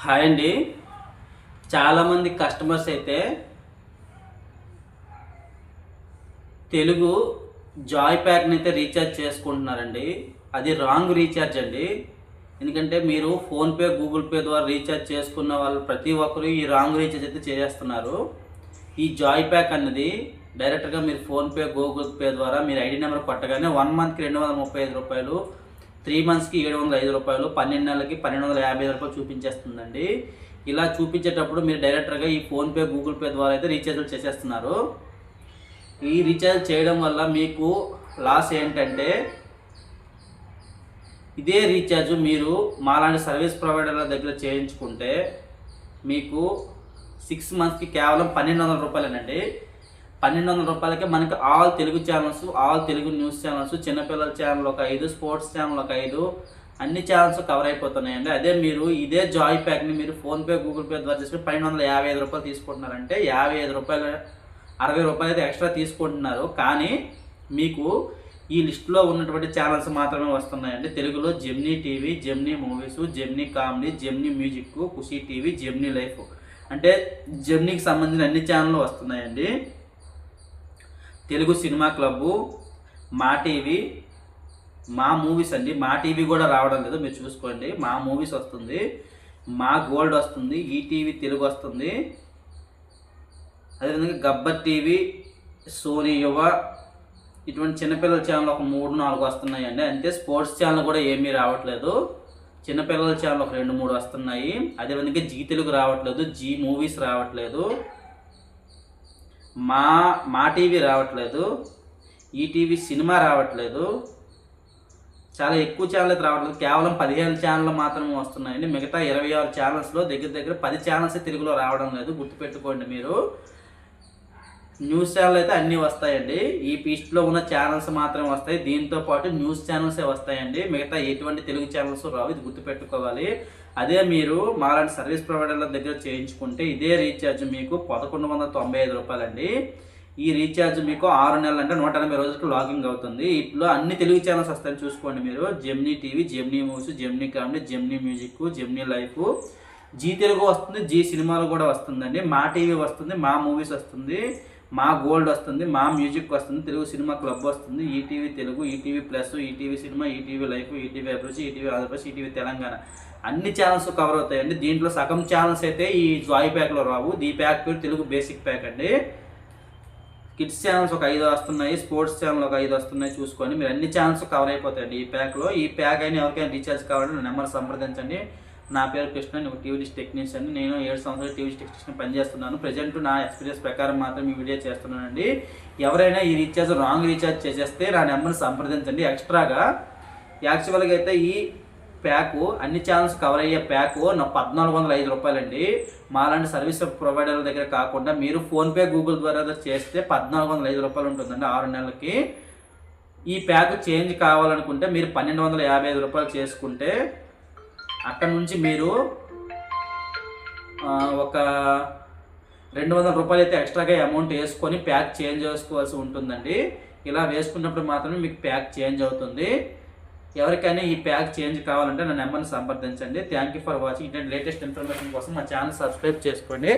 Hi అండి. చాలామంది customers అయితే తెలుగు జాయ్ ప్యాక్ని అయితే రీఛార్జ్ చేసుకుంటున్నారండి. అది రాంగ్ రీఛార్జ్ అండి. ఎందుకంటే మీరు ఫోన్పే గూగుల్ పే ద్వారా రీఛార్జ్ చేసుకున్న వాళ్ళు ప్రతి ఒక్కరు ఈ రాంగ్ రీఛార్జ్ అయితే చేస్తున్నారు ఈ జాయ్ ప్యాక్ అన్నది డైరెక్ట్గా మీరు ఫోన్పే గూగుల్ పే ద్వారా మీరు ఐడి నెంబర్ కొట్టగానే వన్ మంత్కి రెండు వందల ముప్పై ఐదు రూపాయలు త్రీ మంత్స్కి ఏడు వందల ఐదు రూపాయలు పన్నెండు నెలలకి పన్నెండు వందల యాభై ఐదు రూపాయలు చూపించేస్తుందండి. ఇలా చూపించేటప్పుడు మీరు డైరెక్ట్గా ఈ ఫోన్పే గూగుల్ పే ద్వారా అయితే రీఛార్జ్లు చేసేస్తున్నారు. ఈ రీఛార్జ్ చేయడం వల్ల మీకు లాస్ ఏంటంటే ఇదే రీఛార్జ్ మీరు మాలాంటి సర్వీస్ ప్రొవైడర్ల దగ్గర చేయించుకుంటే మీకు సిక్స్ మంత్స్కి కేవలం పన్నెండు వందల రూపాయలేనండి. పన్నెండు వందల రూపాయలకే మనకి all Telugu channels all Telugu news channels చిన్నపిల్లల ఛానల్ ఒక ఐదు స్పోర్ట్స్ ఛానల్ ఒక ఐదు అన్ని ఛానల్స్ కవర్ అయిపోతున్నాయండి. అదే మీరు ఇదే జాయ్ ప్యాక్ని మీరు ఫోన్పే గూగుల్ పే ద్వారా చేసుకుని పన్నెండు వందల యాభై ఐదు రూపాయలు తీసుకుంటున్నారంటే యాభై ఐదు రూపాయలు అరవై రూపాయలు అయితే ఎక్స్ట్రా తీసుకుంటున్నారు. కానీ మీకు ఈ లిస్ట్లో ఉన్నటువంటి ఛానల్స్ మాత్రమే వస్తున్నాయండి. తెలుగులో Gemini TV Gemini movies Gemini comedy Gemini music Khushi TV Gemini life అంటే జెమ్నీకి సంబంధించిన అన్ని ఛానళ్ళు వస్తున్నాయండి. Telugu cinema club Maa TV Maa movies అండి. మా టీవీ కూడా రావడం లేదు మీరు చూసుకోండి. మా మూవీస్ వస్తుంది మా గోల్డ్ వస్తుంది ఈటీవీ తెలుగు వస్తుంది. అదేవిధంగా గబ్బర్ టీవీ సోనీ యువ ఇటువంటి చిన్నపిల్లల ఛానల్ ఒక మూడు నాలుగు వస్తున్నాయండి. అంతే స్పోర్ట్స్ ఛానల్ కూడా ఏమీ రావట్లేదు. చిన్నపిల్లల ఛానల్ ఒక రెండు మూడు వస్తున్నాయి. అదేవిధంగా జీ తెలుగు రావట్లేదు జీ మూవీస్ రావట్లేదు. మా మా టీవీ రావట్లేదు. ఈటీవీ సినిమా రావట్లేదు. చాలా ఎక్కువ ఛానల్ అయితే రావట్లేదు. కేవలం పదిహేను ఛానల్ మాత్రమే వస్తున్నాయండి. మిగతా ఇరవై ఆరు ఛానల్స్లో దగ్గర దగ్గర పది ఛానల్స్ తెలుగులో రావడం లేదు. గుర్తుపెట్టుకోండి మీరు. న్యూస్ ఛానల్ అయితే అన్నీ వస్తాయండి. ఈ పీస్ట్లో ఉన్న ఛానల్స్ మాత్రమే వస్తాయి. దీంతో పాటు న్యూస్ ఛానల్సే వస్తాయండి. మిగతా ఎటువంటి తెలుగు ఛానల్స్ రావు. ఇది గుర్తుపెట్టుకోవాలి. అదే మీరు మాలాంటి సర్వీస్ ప్రొవైడర్ల దగ్గర చేయించుకుంటే ఇదే రీఛార్జ్ మీకు పదకొండు వందల తొంభై ఐదు రూపాయలండి. ఈ రీఛార్జ్ మీకు ఆరు నెలలు అంటే నూట ఎనభై రోజులకు లాగింగ్ అవుతుంది. ఇంట్లో అన్ని తెలుగు ఛానల్స్ వస్తాయని చూసుకోండి మీరు. Gemini TV Gemini movies Gemini comedy Gemini music Gemini life. Zee Telugu వస్తుంది జీ సినిమాలు కూడా వస్తుందండి. మా టీవీ వస్తుంది మా మూవీస్ వస్తుంది మా గోల్డ్ వస్తుంది మా మ్యూజిక్ వస్తుంది తెలుగు సినిమా క్లబ్ వస్తుంది. ETV Telugu ETV plus ETV cinema ETV life ETV Abhiruchi ETV Andhra Pradesh ETV Telangana. అన్ని ఛానల్స్ కవర్ అవుతాయండి దీంట్లో సగం ఛానల్స్ అయితే ఈ జాయ్ ప్యాక్లో రావు. ఈ ప్యాక్ పేరు తెలుగు బేసిక్ ప్యాక్ అండి. కిడ్స్ ఛానల్స్ ఒక ఐదు వస్తున్నాయి. స్పోర్ట్స్ ఛానల్ ఒక ఐదు వస్తున్నాయి. చూసుకొని మీరు అన్ని ఛానల్స్ కవర్ అయిపోతాయండి ఈ ప్యాక్లో ఈ ప్యాక్ అయినా ఎవరికైనా రీఛార్జ్ కావాలంటే నా నెంబర్ సంప్రదించండి. నా పేరు కృష్ణ నేను టీవీ డిష్ టెక్నీషియన్ నేను ఏడు సంవత్సరాలు టీవీ డిష్ టెక్నీషియన్ పనిచేస్తున్నాను. ప్రజెంట్ నా ఎక్స్పీరియన్స్ ప్రకారం మాత్రం ఈ వీడియో చేస్తున్నానండి. ఎవరైనా ఈ రీఛార్జ్ రాంగ్ రీఛార్జ్ చేసేస్తే నా నెంబర్ని సంప్రదించండి. ఎక్స్ట్రాగా యాక్చువల్గా అయితే ఈ ప్యాకు అన్ని ఛానల్స్ కవర్ అయ్యే ప్యాకు నా పద్నాలుగు వందల ఐదు రూపాయలండి. మాలాంటి సర్వీస్ ప్రొవైడర్ల దగ్గర కాకుండా మీరు ఫోన్పే గూగుల్ ద్వారా చేస్తే పద్నాలుగు వందల ఐదు రూపాయలు ఉంటుందండి ఆరు నెలలకి. ఈ ప్యాక్ చేంజ్ కావాలనుకుంటే మీరు పన్నెండు వందల యాభై ఐదు రూపాయలు చేసుకుంటే అక్కడ నుంచి మీరు ఒక రెండు వందల రూపాయలు అయితే ఎక్స్ట్రాగా అమౌంట్ వేసుకొని ప్యాక్ చేంజ్ చేసుకోవాల్సి ఉంటుందండి. ఇలా వేసుకున్నప్పుడు మాత్రమే మీకు ప్యాక్ చేంజ్ అవుతుంది. ఎవరికైనా ఈ ప్యాక్ చేంజ్ కావాలంటే నా నెంబర్ని సంప్రదించండి. థ్యాంక్ యూ ఫర్ వాచింగ్ ఇటువంటి లేటెస్ట్ ఇన్ఫర్మేషన్ కోసం మా ఛానల్ సబ్స్క్రైబ్ చేసుకోండి.